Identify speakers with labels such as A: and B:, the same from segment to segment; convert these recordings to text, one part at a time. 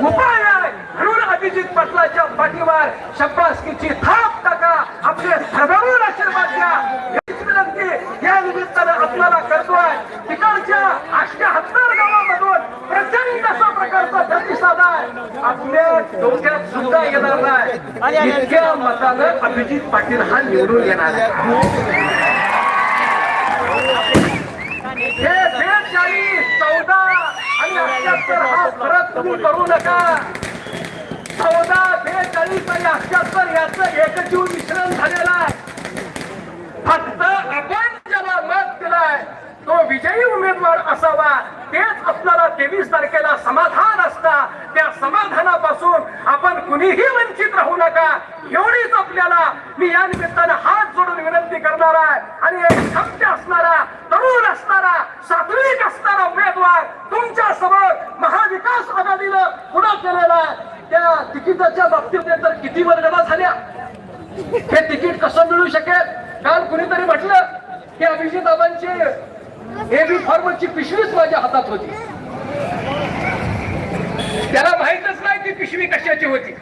A: उपाय आहे म्हणून अभिजित पटलाच्या पाठीवर शब्बासकीची थाप टाका. आपले भरभरून आशीर्वाद द्या. हीच विनंती या निमित्तानं आपल्याला करतोय. तिकडच्या अष्ट्याहत्तर गावामधून प्रचंड असा प्रकारचा प्रतिसाद आहे आपल्या डोक्यात सुद्धा येणार नाही. इतक्या मतानं अभिजित पाटील हा निवडून येणार आहे. फरक तुम्ही करू नका. चौदा बेचाळीस आणि अठ्याहत्तर याचं एकजीव मिश्रण झालेलं आहे. फक्त आपण ज्याला मत दिलाय तो विजयी उमेदवार असावा. तेच आपल्याला तेवीस तारखेला समाधान असता. त्या समाधानापासून आपण कुणीही वंचित राहू नका. एवढीच आपल्याला मी या निमित्तानं हात जोडून विनंती करणार आहे आणि एक सत्य असणारा तरुण असणारा सात्विक असणारा उमेदवार तुमच्यासमोर महाविकास आघाडीनं पुढं केलेला आहे त्या तिकिटाच्या बाबतीत तर किती वर्गणा झाल्या हे तिकीट कसं मिळू शकेल काल ऐकलं की अभिजित एबी फॉर्मची पिशवीच माझ्या हातात होती. त्याला माहितच नाही ती पिशवी कशाची होती.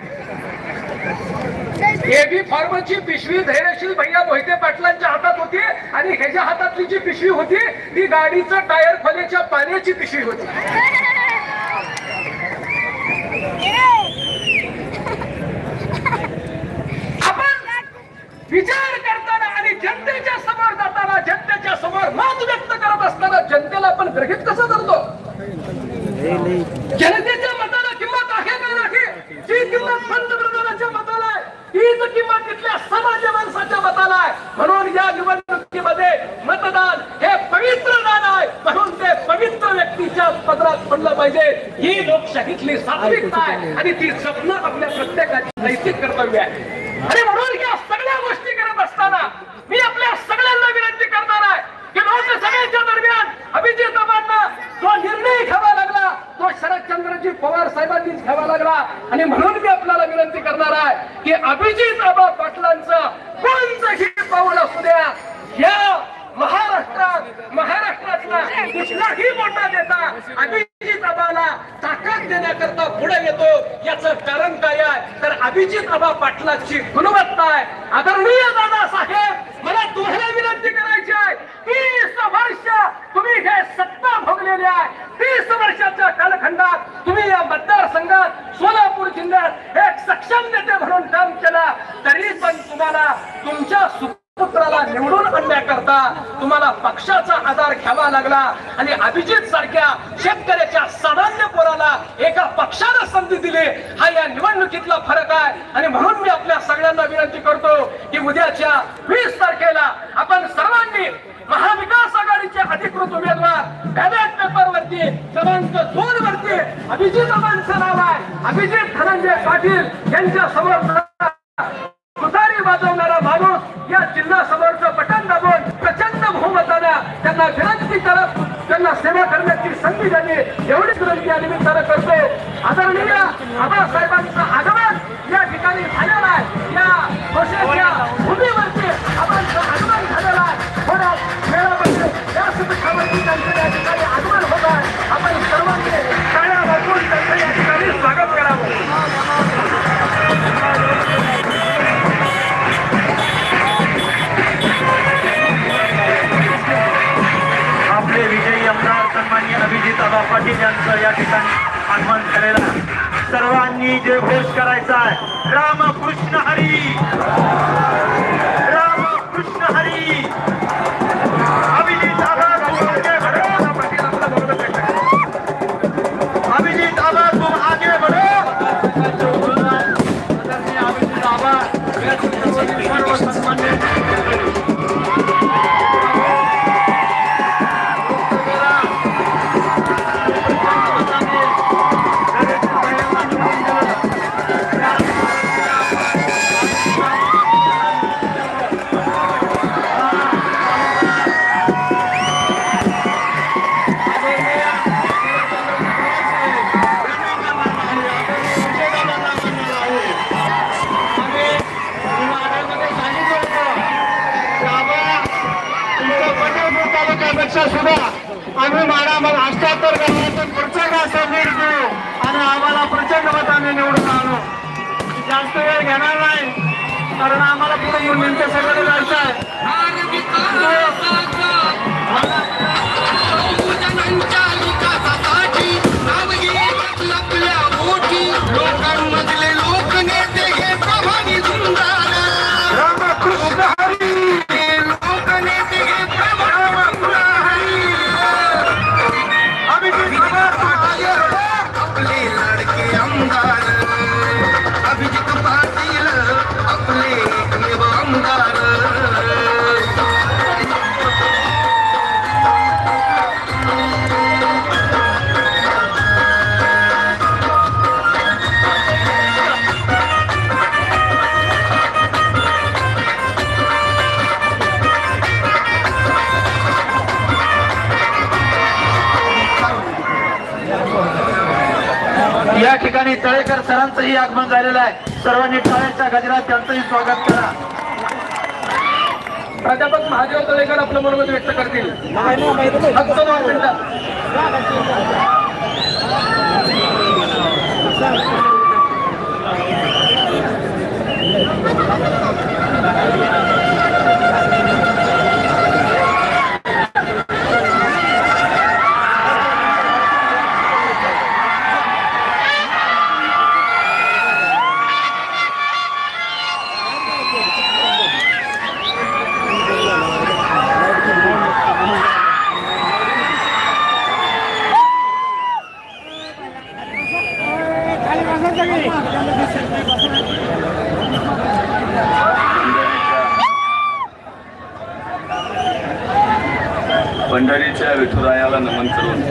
A: एबी फॉर्मची पिशवी धैर्यशील भैया मोहिते पाटलांच्या हातात होती आणि ह्याच्या हातातली जी पिशवी होती ती गाडीचं टायर खोल्याच्या पाण्याची पिशवी होती आपण विचार करताना आणि जनतेच्या समोर जाताना जनतेच्या समोर मत व्यक्त करत असताना जनतेला आपण ग्रहित कसं करतो जनतेच्या मताला किंमत आहे का नाही जी किंमत पंतप्रधानाच्या मताला आहे हीच किंमत तिथल्या सामान्य माणसाच्या मताला आहे म्हणून या निवडणुकीमध्ये मतदान हे पवित्र दान आहे. म्हणून ते पवित्र व्यक्तीच्या पदरात पडलं पाहिजे. ही लोकशाहीतली सात्विकता आहे. आणि ती जपणं आपल्या प्रत्येकाची नैतिक कर्तव्य आहे. आणि म्हणून या सगळ्या गोष्टी करत असताना मी आपल्या सगळ्यांना विनंती करणार आहे की लोकसभेच्या दरम्यान अभिजित बाबांना जो निर्णय घ्यावा लागला तो शरदचंद्रजी पवार साहेबांनीच घ्यावा लागला. आणि म्हणून मी आपल्याला विनंती करणार आहे की अभिजित आबा पाटलांचं कोणतंही पाऊल असू द्या. या महाराष्ट्रात महाराष्ट्रातला कुठलाही मोठा नेता अभिजित आबाला ताकद देण्याकरता पुढे येतो याचं कारण काय आहे? तर अभिजित आबा पाटलाची गुणवत्ता आहे. आदरणीय दादा साहेब मला तुम्हाला विनंती करायची आहे तीस वर्ष तुम्ही हे सत्ता भोगलेले आहे तीस वर्षाच्या कालखंडात तुम्ही या मतदारसंघात सोलापूर जिल्ह्यात एक सक्षम नेते म्हणून काम केला तरी पण तुम्हाला तुमच्या पुत्राला निवडून आणण्याकरता तुम्हाला पक्षाचा आधार घ्यावा लागला आणि अभिजित सारख्या शेतकऱ्याच्या सामान्य पोराला एका पक्षानं संधी दिली. हा या निवडणुकीतला फरक आहे. आणि म्हणून मी आपल्या सगळ्यांना विनंती करतो की उद्याच्या वीस तारखेला आपण सर्वांनी महाविकास आघाडीचे अधिकृत उमेदवार बॅलेट पेपर वरती क्रमांक दोन वरती अभिजित बाबांचं नाव आहे. अभिजित धनंजय पाटील यांच्या समोर तुतारी वाजवणारा माणूस या जिल्हा समोरचं बटन दाबून प्रचंड बहुमतानं त्यांना विनंती करत त्यांना सेवा करण्याची संधी झाली एवढीच विनंती या निमित्तानं करतो आदरणीय आबासाहेबांचं आगमन
B: विजय घोष करायचा आहे. रामकृष्ण हरी!
C: पेक्षा सुद्धा आम्ही माडा मग अष्ट्याहत्तर गावातून प्रचंड असं लीड देऊ? आणि आम्हाला प्रचंड
B: निवडून आलो जास्त वेळ घेणार नाही कारण आम्हाला पुढे मुलींच्या सगळं जायचं आहे. ठिकाणी तळेकर सरांचंही आगमन झालेलं आहे. सर्वांनी टाळ्यांच्या गजरात त्यांचंही स्वागत करा.
A: प्राध्यापक महादेव तळेकर आपलं मनोमत व्यक्त करतील. फक्त दोन मिनिटात
D: पंढरीच्या विठुरायाला नमन करून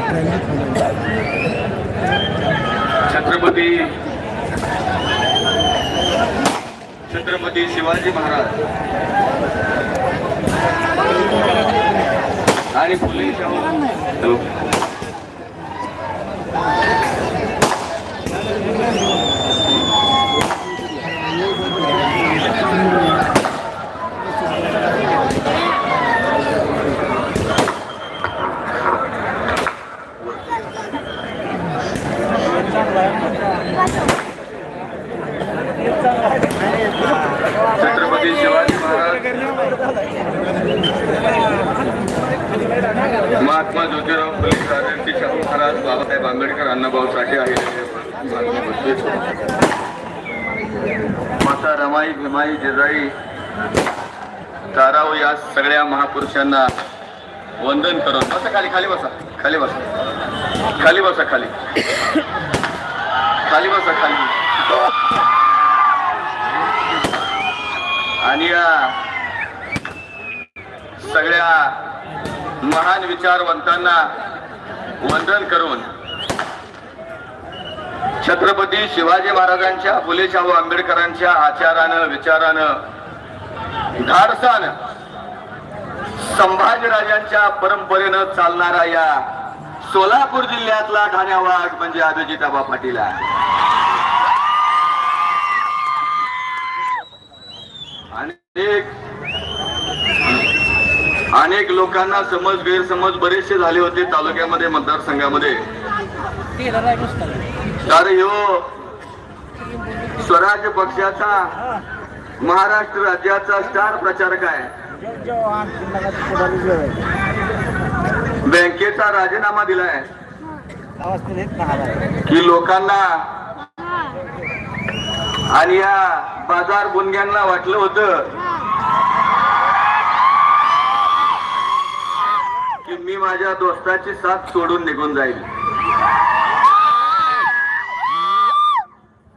D: छत्रपती छत्रपती शिवाजी महाराज आणि फुले छत्रपती शिवाजी महाराज महात्मा ज्योतिराव फुले क्रांती शाहू महाराज बाबासाहेब आंबेडकर अण्णाभाऊ साठे आहे माता रमाई भीमाई जिजाई ताराव या सगळ्या महापुरुषांना वंदन करून बसा खाली खाली बसा खाली बसा. खाली बसा खाली. खाली बसा खाली. आणि या सगळ्या महान विचारवंतांना वंदन करून छत्रपती शिवाजी महाराजांच्या फुले शाहू आंबेडकरांच्या आचारानं विचारानं धाडसानं संभाजीराजांच्या परंपरेनं चालणारा या सोलापूर जिल्ह्यातला ठाण्यावाग म्हणजे अभिजिताबा पाटील आहे. अनेक अनेक लोकांना समज गैरसमज बरेचसे झाले होते तालुक्यामध्ये मतदारसंघामध्ये. तर ह्यो स्वराज्य पक्षाचा महाराष्ट्र राज्याचा स्टार प्रचारक आहे. बँकेचा राजीनामा दिलाय. की लोकांना आणि या बाजार गुनग्यांना वाटलं होतं की मी माझ्या दोस्ताची साथ सोडून निघून जाईल.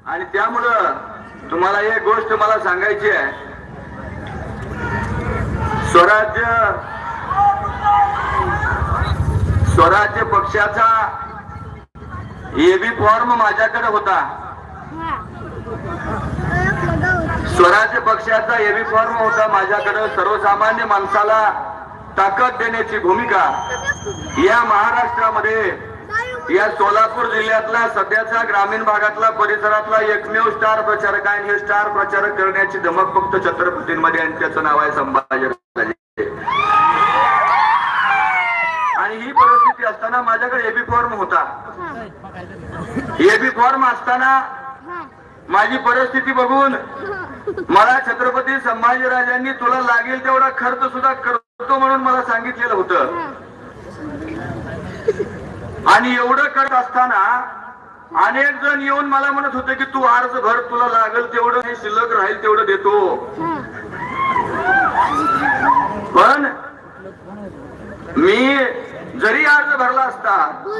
D: आणि त्यामुळं तुम्हाला एक गोष्ट मला सांगायची आहे. स्वराज्य स्वराज्य पक्षाचा एबी फॉर्म माझ्याकडे होता. स्वराज्य पक्षाचा एबी फॉर्म होता माझ्याकडे. सर्वसामान्य माणसाला ताकद देण्याची भूमिका या महाराष्ट्रामध्ये या सोलापूर जिल्ह्यातला सध्याचा ग्रामीण भागातला परिसरातला एकमेव स्टार प्रचारक आहे आणि हे स्टार प्रचारक करण्याची धमक फक्त छत्रपतींमध्ये आणि त्याचं नाव आहे संभाजी आणि ही परिस्थिती असताना माझ्याकडे एबी फॉर्म होता. एबी फॉर्म असताना माझी परिस्थिती बघून मला छत्रपती संभाजीराजांनी तुला लागेल तेवढा खर्च सुद्धा करतो म्हणून मला सांगितलेलं होतं. आणि एवढं करत असताना अनेक जण येऊन मला म्हणत होते की तू अर्ज भर तुला लागेल तेवढं हे शिल्लक राहील तेवढं देतो. पण मी जरी अर्ज भरला असता
E: तू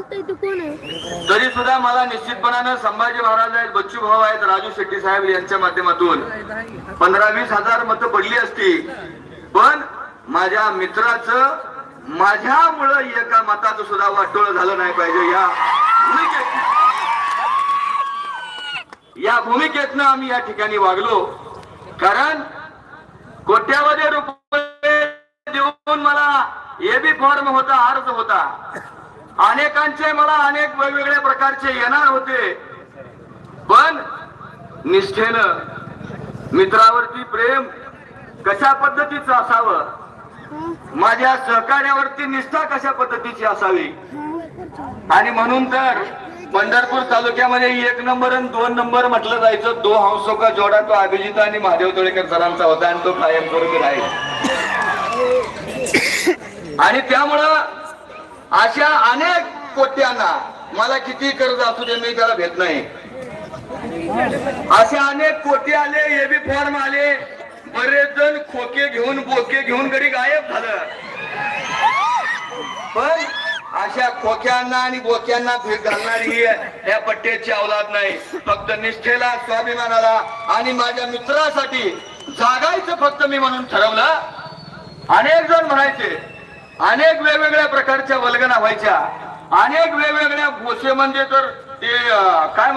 D: तरी सुद्धा मला निश्चितपणानं संभाजी महाराज आहेत बच्चू भाऊ आहेत राजू शेट्टी साहेब यांच्या माध्यमातून पंधरा वीस हजार मतं पडली असती. पण माझ्या मित्राचं माझ्यामुळं एका मताचं सुद्धा वाटोळ झालं नाही पाहिजे. या भूमिकेत या भूमिकेतनं आम्ही या ठिकाणी वागलो. कारण कोट्यावधी रुपये देऊन मला एबी फॉर्म होता अर्ज होता. अनेकांचे मला अनेक वेगवेगळ्या प्रकारचे येणार होते. पण निष्ठेनं मित्रावरती प्रेम कशा पद्धतीचं असावं? माझ्या सहकार्यावरती निष्ठा कशा पद्धतीची असावी? आणि म्हणून तर पंढरपूर तालुक्यामध्ये एक नंबर आणि दोन नंबर म्हटलं जायचं दो हंसो का जोडा तो अभिजित आणि महादेव तोळेकर सरांचा होता आणि तो कायमस्वरूपी राहील. आणि त्यामुळं अशा अनेक कोट्यांना मला किती कर्ज असू दे मी त्याला भेट नाही. असे अनेक कोटी आले एबी फॉर्म आले बरेच जण खोके घेऊन बोके घेऊन घरी गायब झालं. पण अशा खोक्यांना आणि बोक्यांना भेट घालणारी ही या पट्ट्याची अवलाद नाही. फक्त निष्ठेला स्वाभिमानाला आणि माझ्या मित्रासाठी जागायचं फक्त मी म्हणून ठरवलं. अनेक जण म्हणायचे अनेक वेगवेगळ्या प्रकारच्या वल्गना व्हायच्या. अनेक वेगवेगळ्या गोष्टी म्हणजे तर ते काय